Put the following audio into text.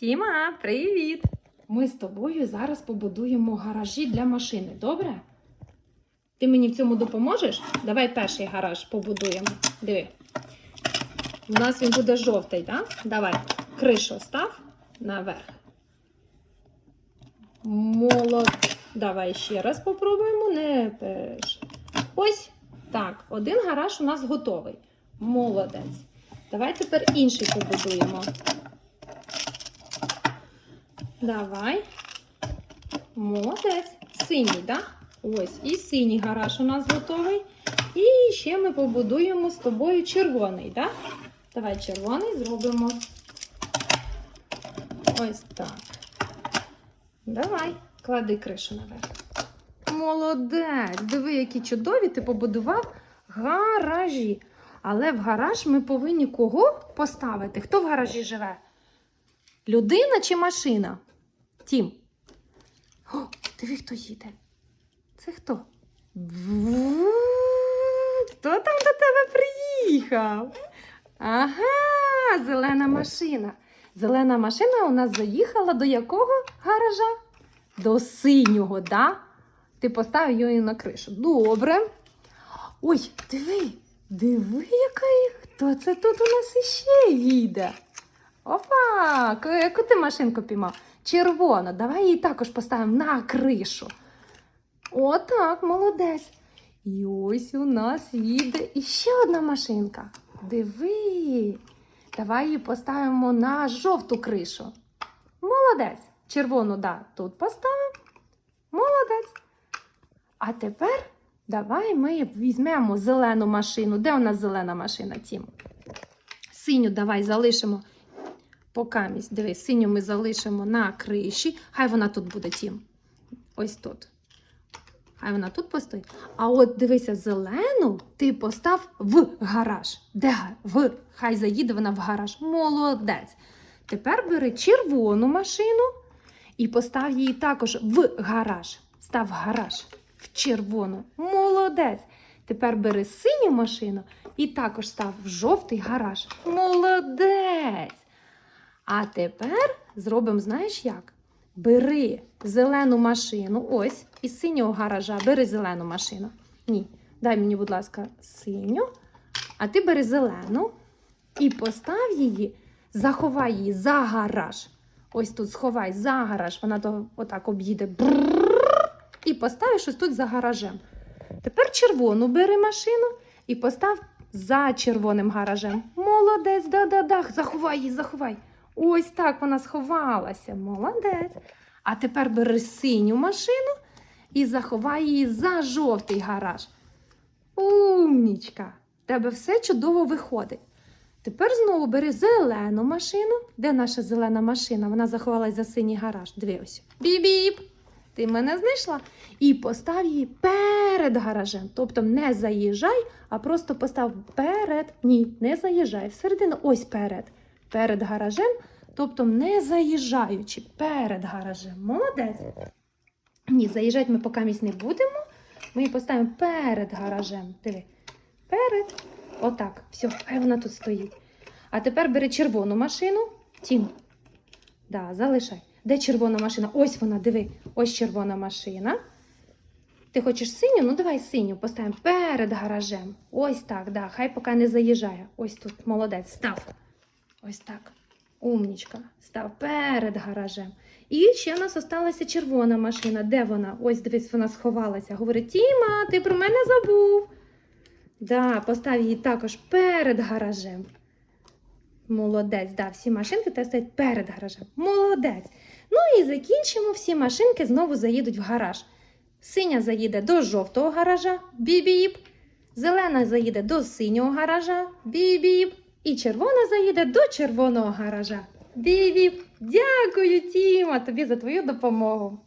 Тіма, привіт! Ми з тобою зараз побудуємо гаражі для машини, добре? Ти мені в цьому допоможеш? Давай перший гараж побудуємо. Диви. У нас він буде жовтий, так? Давай. Кришу став наверх. Молод. Давай ще раз попробуємо. Не пеш. Ось так. Один гараж у нас готовий. Молодець. Давай тепер інший побудуємо. Давай. Молодець. Синій, так? Ось, і синій гараж у нас готовий. І ще ми побудуємо з тобою червоний, так? Давай червоний зробимо. Ось так. Давай, клади кришу наверх. Молодець! Диви, які чудові ти побудував гаражі. Але в гараж ми повинні кого поставити? Хто в гаражі живе? Людина чи машина? Тім. О, диви, хто їде. Це хто? Хто там до тебе приїхав? Ага, зелена машина. Зелена машина у нас заїхала до якого гаража? До синього, да? Ти поставив її на кришу. Добре. Ой, диви, диви, яка. Хто це тут у нас іще їде? Опа! Яку ти машинку піймав? Червону. Давай її також поставимо на кришу. Отак, молодець. І ось у нас їде іще одна машинка. Диви. Давай її поставимо на жовту кришу. Молодець. Червону, да, тут поставимо. Молодець. А тепер давай ми візьмемо зелену машину. Де у нас зелена машина, Тім? Синю давай залишимо. Покамість, дивись, синю ми залишимо на криші. Хай вона тут буде, Тім. Ось тут. Хай вона тут постоїть. А от дивися, зелену ти постав в гараж. Де в? Хай заїде вона в гараж. Молодець. Тепер бери червону машину і постав її також в гараж. Став гараж в червону. Молодець. Тепер бери синю машину і також став в жовтий гараж. Молодець. А тепер зробимо, знаєш як? Бери зелену машину, ось, із синього гаража бери зелену машину. Ні, дай мені, будь ласка, синю, а ти бери зелену і постав її, заховай її за гараж. Ось тут сховай за гараж, вона то отак об'їде. І поставиш ось тут за гаражем. Тепер червону бери машину і постав за червоним гаражем. Молодець, да-да-да, заховай її, заховай. Ось так вона сховалася. Молодець. А тепер бери синю машину і заховай її за жовтий гараж. Умнічка! Тебе все чудово виходить. Тепер знову бери зелену машину. Де наша зелена машина? Вона заховалась за синій гараж. Диви ось. Біп-біп! Ти мене знайшла? І постав її перед гаражем. Тобто не заїжджай, а просто постав перед. Ні, не заїжджай. Всередину ось перед. Перед гаражем, тобто не заїжджаючи перед гаражем. Молодець. Ні, заїжджати ми поки місць не будемо. Ми її поставимо перед гаражем. Диви. Перед. Отак. Все, хай вона тут стоїть. А тепер бери червону машину. Тім. Да, залишай. Де червона машина? Ось вона, диви. Ось червона машина. Ти хочеш синю? Ну давай синю поставимо перед гаражем. Ось так, да. Хай поки не заїжджає. Ось тут, молодець, став. Ось так. Умнічка. Став перед гаражем. І ще в нас осталася червона машина. Де вона? Ось дивись, вона сховалася. Говорить: Тіма, ти про мене забув. Да, постав її також перед гаражем. Молодець, да, всі машинки те стоять перед гаражем. Молодець. Ну і закінчимо. Всі машинки знову заїдуть в гараж. Синя заїде до жовтого гаража, бібіп. Зелена заїде до синього гаража, бібіп. І червона заїде до червоного гаража. Біві, Дякую, Тіма, тобі за твою допомогу.